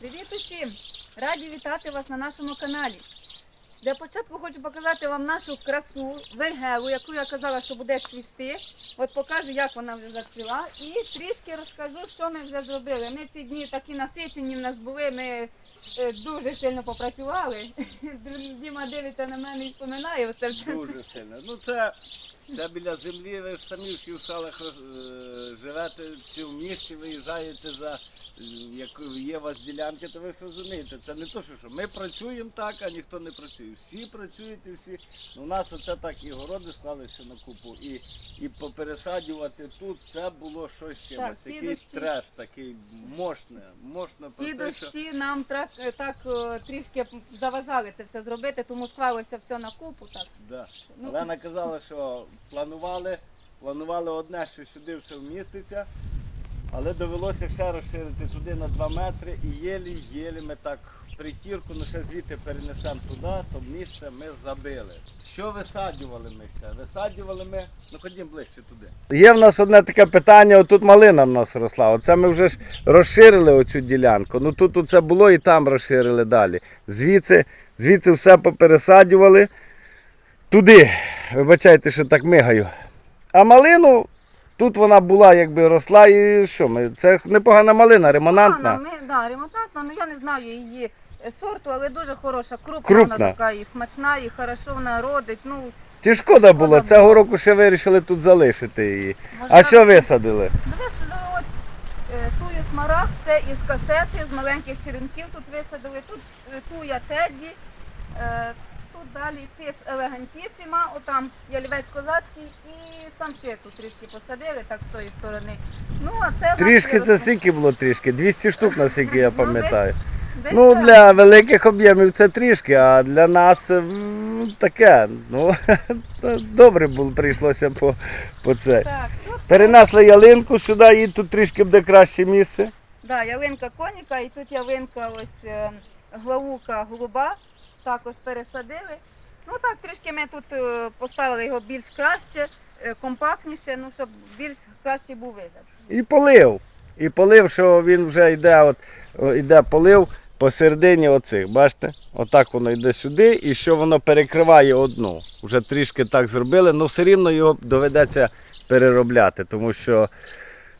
Привіт усім! Раді вітати вас на нашому каналі. Для початку хочу показати вам нашу красу вегелу, яку я казала, що буде цвісти. От покажу, як вона вже зацвіла. І трішки розкажу, що ми вже зробили. Ми ці дні такі насичені в нас були. Ми е, дуже сильно попрацювали. Діма дивиться на мене і споминає. Оце. Дуже сильно. Ну це, це біля землі, ви самі всі в селах е, живете, чи в місті виїжджаєте за е, як є у вас ділянки, то ви розумієте. Це не то, що ми працюємо так, а ніхто не працює. Всі працюють і всі. Ну, у нас оце так і городи склалися на купу. І, і попересаджувати тут це було щось чимось. ці Якийсь дощі. треш такий мощне, мощне про те, що- дощі нам так, так е, трішки заважали це все зробити, тому склалося все на купу. Так. Да. Ну. Олена казала, що планували, планували одне, що сюди все вміститься, але довелося ще розширити туди на 2 метри і єлі-єлі ми так притірку, ну ще звідти перенесемо туди, то місце ми забили. Що висаджували ми ще? Висаджували ми, ну ходімо ближче туди. Є в нас одне таке питання, отут малина в нас росла. Оце ми вже ж розширили оцю ділянку. Ну тут оце було і там розширили далі. Звідси, звідси все попересаджували туди. Вибачайте, що так мигаю. А малину тут вона була, якби росла, і що ми? Це непогана малина, ремонантна. Вона, ми, да, ремонтантна, ну я не знаю її сорту, але дуже хороша, крупна, Крупна. вона така і смачна, і хорошо вона родить. Ну, Ті шкода було, цього року ще вирішили тут залишити її. А що висадили? висадили от е, тую смарагд, це із касети, з маленьких черенків тут висадили, тут е, туя Тедді, е, тут далі тис елегантісіма, отам ялівець козацький і самши тут трішки посадили, так з тої сторони. Ну, а це в нас Трішки це виросло. скільки було трішки? 200 штук, наскільки я Ну, пам'ятаю. Десь Ну, так. для великих об'ємів це трішки, а для нас таке. Ну, добре було, прийшлося по, по це. Так, Перенесли ялинку сюди, і тут трішки буде краще місце. Да, ялинка коніка, і тут ялинка ось е, главука голуба, також пересадили. Ну так, трішки ми тут е, поставили його більш краще, е, компактніше, ну щоб більш кращий був вигляд. І полив. І полив, що він вже йде, от, йде полив посередині оцих. Бачите? Отак воно йде сюди, і що воно перекриває одну. Вже трішки так зробили, але все рівно його доведеться переробляти, тому що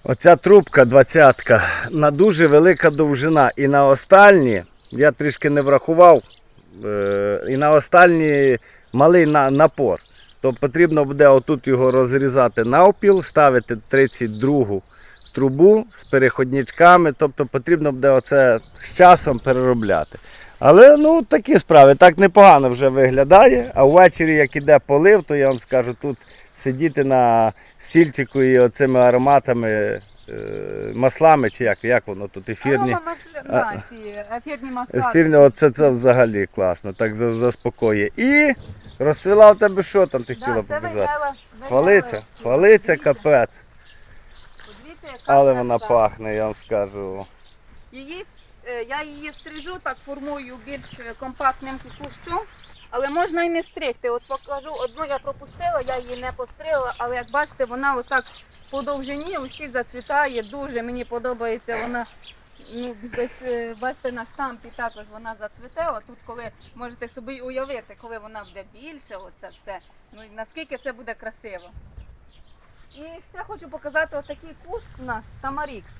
оця трубка 20-ка на дуже велика довжина. І на остальні, я трішки не врахував, е, і на остальні малий напор. То потрібно буде отут його розрізати навпіл, ставити 32 трубу з переходничками, тобто потрібно буде оце з часом переробляти. Але ну такі справи, так непогано вже виглядає. А ввечері, як іде полив, то я вам скажу, тут сидіти на стільчику і оцими ароматами, е, маслами, чи як, як воно тут ефірні. Арома масля, да, ефірні масла. Ефірні, оце це взагалі класно, так заспокоює. І розцвіла в тебе що там ти Да, хотіла показати? вигела- вигела Хвалиться, хвалиться капець. Але краса. вона пахне, я вам скажу. Її, е, я її стрижу, так формую більш компактним кущом, але можна і не стригти. От покажу, одну я пропустила, я її не постригла, але як бачите, вона отак по довжині усі зацвітає. Дуже мені подобається вона. Ну, десь е, бачите, на штампі також вона зацвіте. От тут, коли можете собі уявити, коли вона буде більше, оце все. Ну наскільки це буде красиво. І ще хочу показати отакий кущ у нас Тамарікс.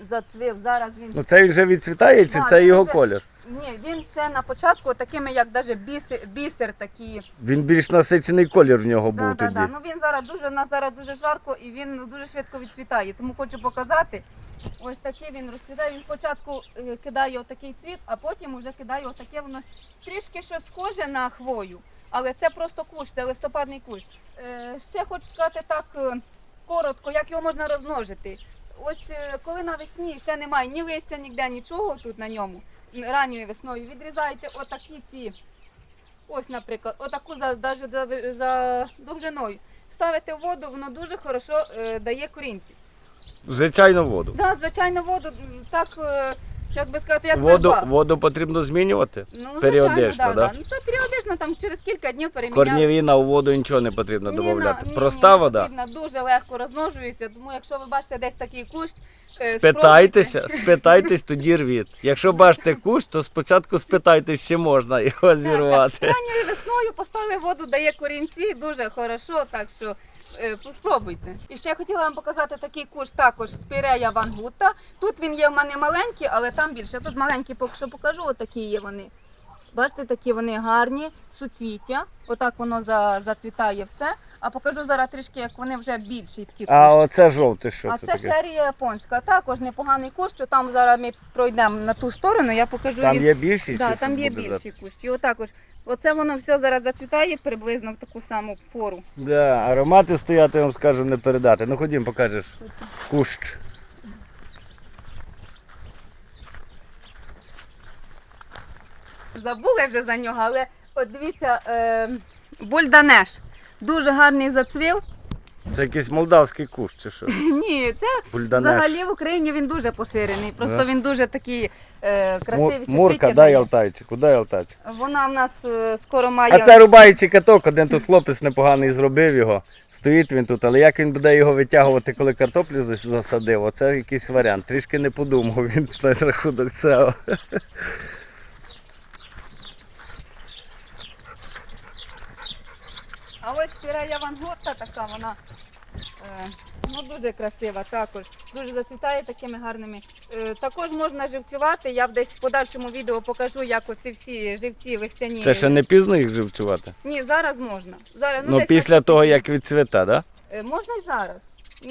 Зацвів. Зараз він Ну це вже відцвітає, чи Да, це він його вже- колір? ні, він ще на початку такими, як даже бісер, бісер такі. Він більш насичений колір в нього був Да, да, тоді. да. Ну він зараз дуже у нас зараз дуже жарко і він дуже швидко відцвітає. Тому хочу показати. Ось такий він розцвітає. Він спочатку е, кидає отакий цвіт, а потім вже кидає отаке воно трішки щось схоже на хвою. Але це просто кущ, це листопадний кущ. Е, ще хочу сказати так е, коротко, як його можна розмножити. Ось е, коли навесні ще немає ні листя, ніде нічого тут на ньому, ранньою весною відрізаєте отакі ці, ось, наприклад, отаку за, даже за, за довжиною. Ставите в воду, воно дуже хорошо е, дає корінці. Звичайно, воду. Да, звичайно, воду так е, як би сказати, як Воду, воду потрібно змінювати Ну, періодично, да? да, да. Ну, то періодично, там через кілька днів переміняли. Корнівіна у воду нічого не потрібно Ні, додавати. ні, Проста ні, не вода. потрібно, дуже легко розмножується, тому якщо ви бачите десь такий кущ, е, Спитайтеся, спитайтесь, тоді рвіть. Якщо бачите кущ, то спочатку спитайтесь, чи можна його спробуйте. зірвати. Ранньою весною поставили воду, дає корінці, дуже хорошо, так що спробуйте. І ще я хотіла вам показати такий куш також спірея вангута. Тут він є в мене маленький, але там більше. Тут маленький поки що покажу, отакі є вони. Бачите, такі вони гарні, суцвіття. Отак воно за, зацвітає все. А покажу зараз трішки, як вони вже більші такі А кущі. оце жовте, що А це це таке? ферія японська, також непоганий кущ, що там зараз ми пройдемо на ту сторону, я покажу Там він. є більші? Да, чи там є буде більші кущі. Отакож. Оце воно все зараз зацвітає приблизно в таку саму пору. Да, аромати стоять, я вам скажу, не передати. Ну ходім, покажеш. Кущ. Забули вже за нього, але от дивіться, е, бульданеш. Дуже гарний зацвів. Це якийсь молдавський кущ, чи що? Ні, це Бульданеш. взагалі в Україні він дуже поширений. Просто він дуже такий е, красивий. Мурка, дай алтайчику, дай алтайчик. Вона в нас е, скоро має. А це рубаючий каток, один тут хлопець непоганий зробив його. Стоїть він тут, але як він буде його витягувати, коли картоплю зас- засадив, оце якийсь варіант. Трішки не подумав він на рахунок цього. А ось спірея вангота така, вона е, ну, дуже красива також. Дуже зацвітає такими гарними. Е, також можна живцювати. Я десь в подальшому відео покажу, як оці всі живці листяні. Це ще не пізно їх живцювати. Ні, зараз можна. Зараз, Ну, десь після на- того, як відцвіте, да? Е, Можна і зараз.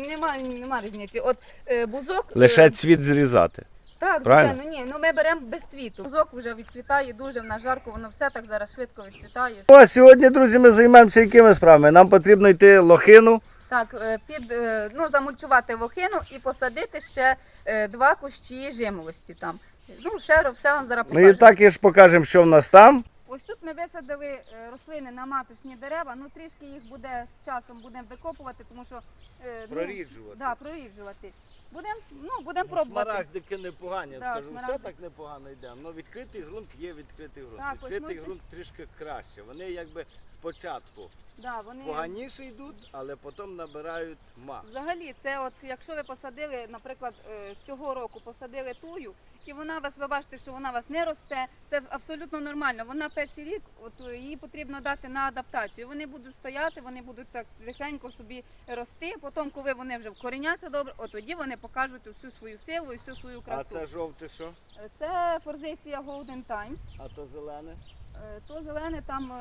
Нема, нема різниці. От е, бузок. е, Лише цвіт зрізати. Так, Правильно? звичайно, ні. Ну ми беремо без цвіту. Бузок вже відцвітає дуже в нас жарко, воно все так зараз швидко відцвітає. О, сьогодні, друзі, ми займаємося якими справами? Нам потрібно йти лохину. Так, е, під е, ну замульчувати вохину і посадити ще е, два кущі жимолості там. Ну, все, все вам зараз Ну покажу. і так і ж покажемо, що в нас там. Ось тут ми висадили е, рослини на маточні дерева. Ну трішки їх буде з часом будемо викопувати, тому що е, Проріджувати. Ну, да, проріджувати. Будемо ну, будем пробувати. Смарагдики непогані, Да, скажу, все так непогано йде. Ну відкритий ґрунт є відкритий ґрунт. Так, ось відкритий ґрунт трішки краще. Вони якби спочатку Да, вони... поганіше йдуть, але потім набирають мах. Взагалі, це от якщо ви посадили, наприклад, е, цього року посадили тую, і вона вас, ви бачите, що вона вас не росте, це абсолютно нормально. Вона перший рік, от її потрібно дати на адаптацію. Вони будуть стояти, вони будуть так тихенько собі рости. Потім, коли вони вже вкоріняться добре, от тоді вони покажуть всю свою силу і всю свою красу. А це жовте що? Е, Це форзиція Golden Times. А то зелене? Е, То зелене там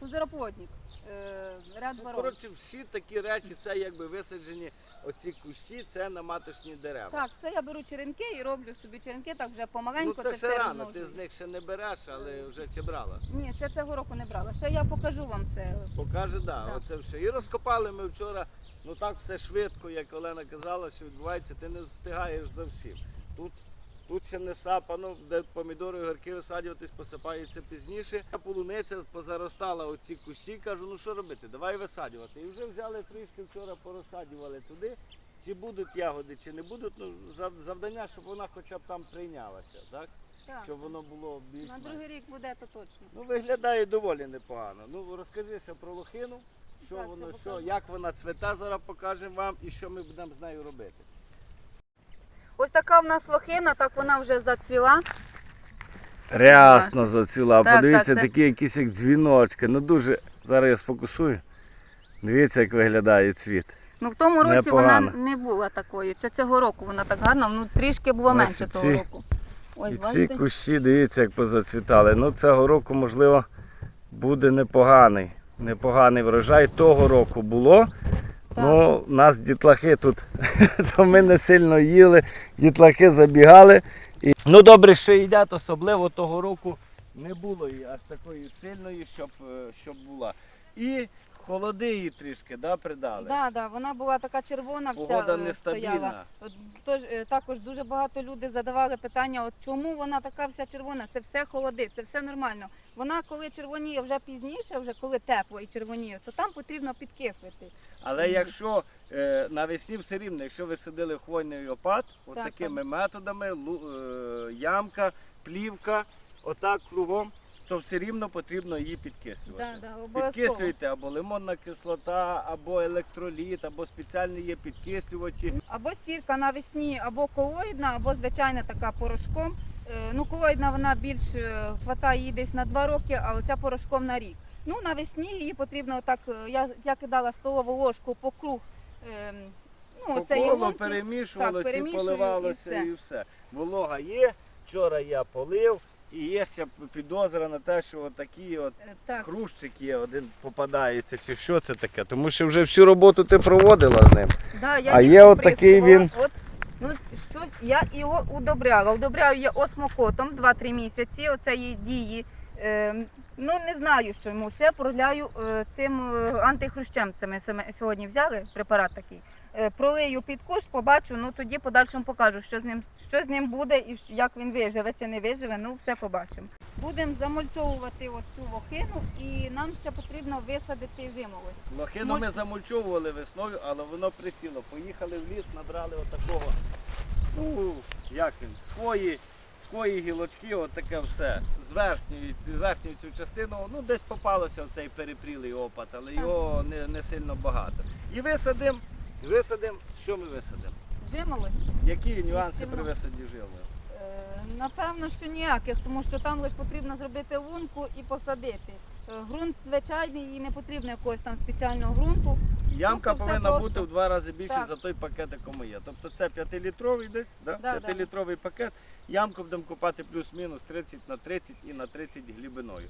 пузироплодник. е, Red Ну, Baron. коротше, всі такі речі, це якби висаджені оці кущі, це на маточні дерева. Так, це я беру черенки і роблю собі черенки, так вже помаленьку ну це, це, ще все рано, ти з них ще не береш, але вже чи брала. Ні, ще цього року не брала. Ще я покажу вам це. Покаже, да, Так. оце все. І розкопали ми вчора, ну так все швидко, як Олена казала, що відбувається, ти не встигаєш за всім. Тут, тут ще не сапано, де помідори, огірки висаджуватись, посипається пізніше. Полуниця позаростала оці кущі, кажу, ну що робити, давай висаджувати. І вже взяли трішки вчора, порозсаджували туди. Чи будуть ягоди, чи не будуть, ну завдання, щоб вона хоча б там прийнялася, так? Так. Щоб воно було більш. На другий рік буде то точно. Ну, виглядає доволі непогано. Ну, розкажи ще про лохину, що Так, воно, що, як вона цвіте, зараз покажемо вам і що ми будемо з нею робити. Ось така в нас лохина, так вона вже зацвіла. Рясно заціла. Так, Подивіться, так, це- такі якісь як дзвіночки. Ну дуже. Зараз я сфокусую. Дивіться, як виглядає цвіт. Ну в тому році Непогано. вона не була такою. Це цього року вона так гарна, ну трішки було Ось менше і того ці- року. Ось І ці бачите? кущі, дивіться, як позацвітали. Ну, цього року, можливо, буде непоганий. Непоганий врожай. Того року було. Ну, у нас дітлахи тут, то ми не сильно їли, дітлахи забігали. І... Ну добре, що їдять, особливо того року не було її аж такої сильної, щоб, е, щоб була. І холоди її трішки да, придали. Да, да, вона була така червона, вся Погода е, нестабільна. стояла. От, тож, е, також дуже багато людей задавали питання, от чому вона така вся червона? Це все холоди, це все нормально. Вона коли червоніє вже пізніше, вже коли тепло і червоніє, то там потрібно підкислити. Але якщо е, навесні все рівно, якщо ви садили хвойний опад, от Так, такими методами, лу- е, ямка, плівка, отак кругом, то все рівно потрібно її підкислювати. Да, да, обов'язково. Підкислюєте або лимонна кислота, або електроліт, або спеціальні є підкислювачі. Або сірка навесні, або колоїдна, або звичайна така порошком. Е, Ну, колоїдна вона більш е, хватає її десь на 2 роки, а оця порошком на рік. Ну, навесні її потрібно так. е, Я, я кидала столову ложку по круг. е, Ну, колу лунки. перемішувалося Так, і поливалося і і все. все. Волога є, вчора я полив, і є ще підозра на те, що такі от Е, Так, є, один попадається, чи що це таке. Тому що вже всю роботу ти проводила з ним. Да, я А є от такий він. От, ну, щось, я його удобряла. Удобряю я осмокотом 2-3 місяці. Оце її дії. Е, ну не знаю, що йому ще проляю е, цим е, антихрущем. Це ми сьогодні взяли препарат такий. Е, пролию під куш, побачу, ну тоді подальшому покажу, що з ним, що з ним буде і як він виживе чи не виживе. Ну все побачимо. Будемо замульчовувати оцю лохину і нам ще потрібно висадити жимолость. Лохину ми Мульч- замульчовували весною, але воно присіло. Поїхали в ліс, набрали отакого, ну, як він, схої, схої гілочки, от таке все. З верхньої, верхньої цю частину, ну десь попалося в цей перепрілий опад, але його не, не сильно багато. І висадимо, висадимо, що ми висадимо? Жимолость. Які нюанси при висаді жили? Е, Напевно, що ніяких, тому що там лише потрібно зробити лунку і посадити. Е, Ґрунт звичайний і не потрібно якогось там спеціального ґрунту. Ямка все повинна просто. бути в два рази більше Так. за той пакет, якому є. Тобто це 5-літровий десь, да? Да, да. 5-літровий пакет. Ямку будемо купати плюс-мінус 30 на 30 і на 30 глибиною.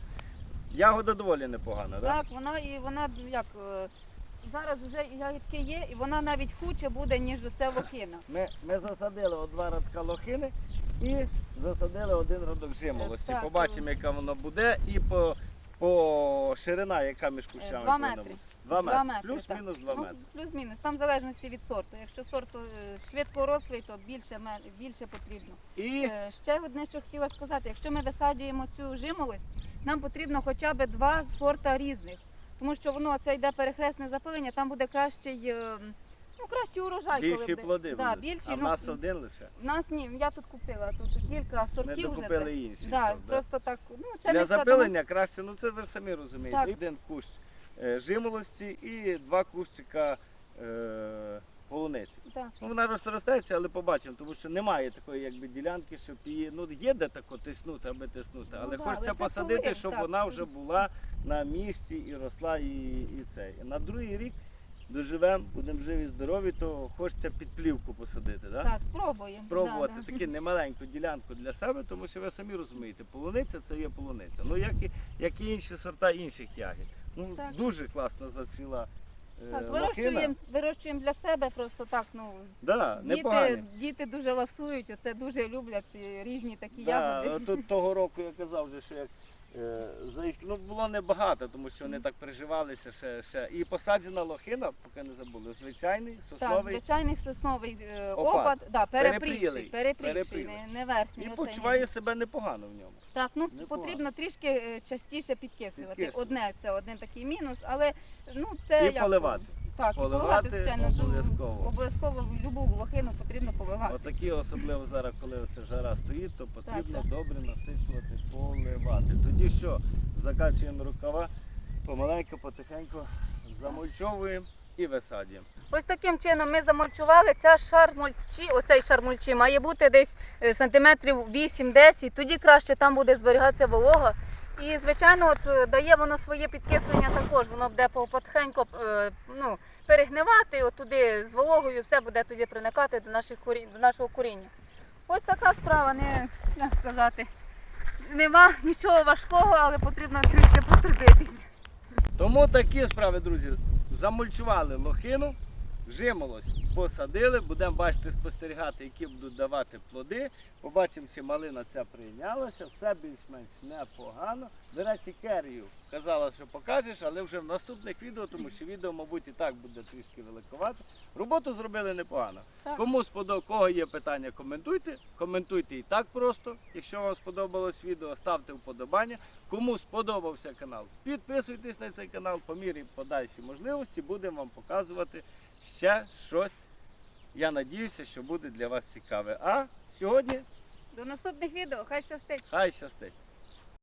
Ягода доволі непогана, так? Так, вона і вона як е, зараз вже і ягідки є, і вона навіть хуче буде, ніж оце лохина. Ми, ми засадили от два радка лохини і засадили один родок жимолості. Е, так. Побачимо, яка воно буде, і по, по ширина, яка між кущами. Два повинна метри. бути. Два Два метри. метри. Плюс-мінус два Ну. Плюс-мінус, там в залежності від сорту. Якщо сорт е, швидко рослий, то більше, більше потрібно. І Е, Ще одне, що хотіла сказати, якщо ми висаджуємо цю жимолость, нам потрібно хоча б два сорта різних, тому що воно це йде перехресне запилення, там буде кращий, е, ну кращий урожай. більші коли плоди Да, будуть. більші, а в ну, нас один лише. в нас ні, я тут купила тут кілька сортів вже. докупили Це. інший Да, сорт, да. просто так. Ну це Для ми запилення краще, ну це ви ж самі розумієте. Так. Один кущ жимолості і два кущика е, полуниці. Так. Ну, вона розростається, але побачимо, тому що немає такої якби ділянки, щоб її. Ну є де тако тиснути, аби тиснути. Ну Але да, хочеться але посадити, полив, щоб так. вона вже була на місці і росла і, і це. І на другий рік доживемо, будемо живі, здорові, то хочеться під плівку посадити. Да? Так, спробуємо. Спробувати Да, да. таку немаленьку ділянку для себе, тому що ви самі розумієте, полуниця це є полуниця. Ну як і, як і інші сорта інших ягід. Ну Так. дуже класно зацвіла. е, Так, лохина. вирощуємо, вирощуємо для себе просто так. Ну Да, діти, непогані. діти дуже ласують, оце дуже люблять ці різні такі Да, ягоди. тут того року я казав, вже, що як е, ну було небагато, тому що вони так приживалися ще, ще. І посаджена лохина, поки не забули, звичайний Так, звичайний сосновий е, Опад. опад, да, Перепрілий. перепрівший, перепрівший, не, не верхній. І почуває ні. себе непогано в ньому. Так, ну Непогано. потрібно трішки е, частіше підкислювати. Підкислювати. Одне це один такий мінус, але ну це І як, поливати. Так, і Поливати звичайно, обов'язково. обов'язково любу лохину потрібно поливати. Отакі, особливо зараз, коли оця жара стоїть, то потрібно так. добре насичувати, поливати. Тоді що? Закачуємо рукава, помаленьку, потихеньку замульчовуємо і висаджуємо. Ось таким чином ми замульчували. Ця шар мульчі, оцей шар мульчі має бути десь е, сантиметрів 8-10, тоді краще там буде зберігатися волога. І, звичайно, от е, дає воно своє підкислення також. Воно буде по- потихеньку е, отуди туди з вологою все буде туди проникати до, наших до нашого коріння. Ось така справа, не як сказати. Нема нічого важкого, але потрібно трішки потрудитись. Тому такі справи, друзі. Замульчували лохину, Жимолость посадили, будемо бачити, спостерігати, які будуть давати плоди. Побачимо, чи малина ця прийнялася, все більш-менш непогано. До речі, керію казала, що покажеш, але вже в наступних відео, тому що відео, мабуть, і так буде трішки великовато. Роботу зробили непогано. Так. Кому сподоб... кого є питання, коментуйте. Коментуйте і так просто. Якщо вам сподобалось відео, ставте вподобання. Кому сподобався канал, підписуйтесь на цей канал по мірі подальші можливості. Будемо вам показувати ще щось. Я надіюся, що буде для вас цікаве. А сьогодні До наступних відео, хай щастить! хай щастить.